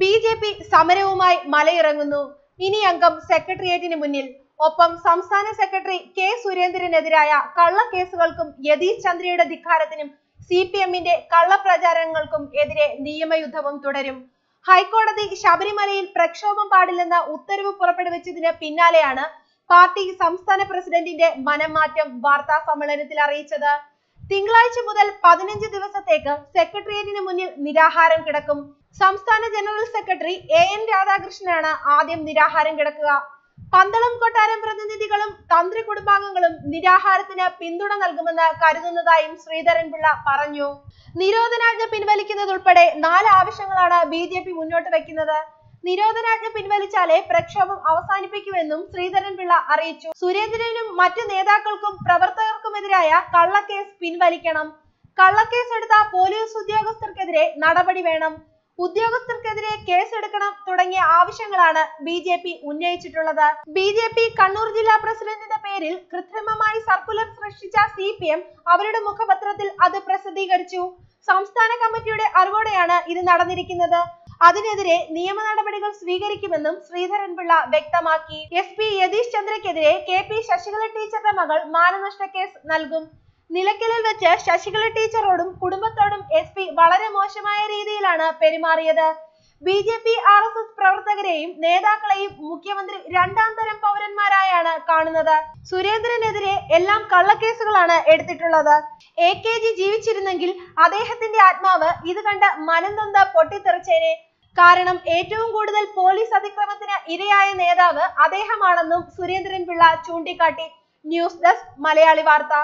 B J P സമരവുമായി മലയിറങ്ങുന്നു. ഇനി അംഗം സെക്രട്ടേറിയറ്റിന് മുന്നിൽ. ഒപ്പം സംസ്ഥാന സെക്രട്ടറി കെ സുരേന്ദ്രനെതിരായ കള്ളക്കേസുകൾക്കും യതീഷ് ചന്ദ്രയുടെ ധിക്കാരത്തിനും സി പി എമ്മിന്റെ കള്ളപ്രചാരണങ്ങൾക്കും എതിരെ നിയമയുദ്ധവും തുടരും. ഹൈക്കോടതി ശബരിമലയിൽ പ്രക്ഷോഭം പാടില്ലെന്ന ഉത്തരവ് പുറപ്പെടുവിച്ചതിന് പിന്നാലെയാണ് പാർട്ടി സംസ്ഥാന പ്രസിഡന്റിന്റെ മനംമാറ്റം വാർത്താ സമ്മേളനത്തിൽ അറിയിച്ചത്. തിങ്കളാഴ്ച മുതൽ പതിനഞ്ച് ദിവസത്തേക്ക് സെക്രട്ടേറിയറ്റിന് മുന്നിൽ നിരാഹാരം കിടക്കും. സംസ്ഥാന ജനറൽ സെക്രട്ടറി എ എൻ രാധാകൃഷ്ണനാണ് ആദ്യം നിരാഹാരം കിടക്കുക. പന്തളം കൊട്ടാരം പ്രതിനിധികളും തന്ത്രി കുടുംബാംഗങ്ങളും നിരാഹാരത്തിന് പിന്തുണ നൽകുമെന്ന് കരുതുന്നതായും ശ്രീധരൻപിള്ള പറഞ്ഞു. നിരോധനാജ്ഞ പിൻവലിക്കുന്നതുൾപ്പെടെ നാല് ആവശ്യങ്ങളാണ് ബി ജെ പി മുന്നോട്ട് വെക്കുന്നത് നിരോധനാജ്ഞ പിൻവലിച്ചാലേ പ്രക്ഷോഭം അവസാനിപ്പിക്കുമെന്നും ശ്രീധരൻപിള്ള അറിയിച്ചു. സുരേന്ദ്രനും മറ്റു നേതാക്കൾക്കും പ്രവർത്തകർക്കുമെതിരായ കള്ളക്കേസ് പിൻവലിക്കണം. കള്ളക്കേസ് എടുത്ത പോലീസ് ഉദ്യോഗസ്ഥർക്കെതിരെ നടപടി വേണം. ഉദ്യോഗസ്ഥർക്കെതിരെ കേസെടുക്കണം തുടങ്ങിയ ആവശ്യങ്ങളാണ് ബി ജെ പി ഉന്നയിച്ചിട്ടുള്ളത്. ബി ജെ പി കണ്ണൂർ ജില്ലാ പ്രസിഡന്റിന്റെ പേരിൽ കൃത്രിമമായി സർക്കുലർ സൃഷ്ടിച്ച സി പി എം അവരുടെ മുഖപത്രത്തിൽ അത് പ്രസിദ്ധീകരിച്ചു. സംസ്ഥാന കമ്മിറ്റിയുടെ അറിവോടെയാണ് ഇത് നടന്നിരിക്കുന്നത്. അതിനെതിരെ നിയമ നടപടികൾ സ്വീകരിക്കുമെന്നും ശ്രീധരൻപിള്ള വ്യക്തമാക്കി. എസ് പി യതീഷ് ചന്ദ്രയ്ക്കെതിരെ കെ പി ശശികല ടീച്ചറുടെ മകൾ മാനനഷ്ട കേസ് നൽകും. നിലയ്ക്കലിൽ വെച്ച് ശശികല ടീച്ചറോടും കുടുംബത്തോടും എസ് പി വളരെ മോശമായ രീതിയിലാണ് പെരുമാറിയത്. B J P R S S പ്രവർത്തകരെയും നേതാക്കളെയും മുഖ്യമന്ത്രി രണ്ടാം തരം പൗരന്മാരായാണ് കാണുന്നത്. സുരേന്ദ്രനെതിരെ എല്ലാം കള്ളക്കേസുകളാണ് എടുത്തിട്ടുള്ളത്. എ കെ ജി ജീവിച്ചിരുന്നെങ്കിൽ അദ്ദേഹത്തിന്റെ ആത്മാവ് ഇത് കണ്ട് മനം നൊന്ത് പൊട്ടിത്തെറിച്ചേനെ. കാരണം ഏറ്റവും കൂടുതൽ പോലീസ് അതിക്രമത്തിന് ഇരയായ നേതാവ് അദ്ദേഹമാണെന്നും സുരേന്ദ്രൻ പിള്ള ചൂണ്ടിക്കാട്ടി ന്യൂസ് ഡെസ്ക് മലയാളി വാർത്ത.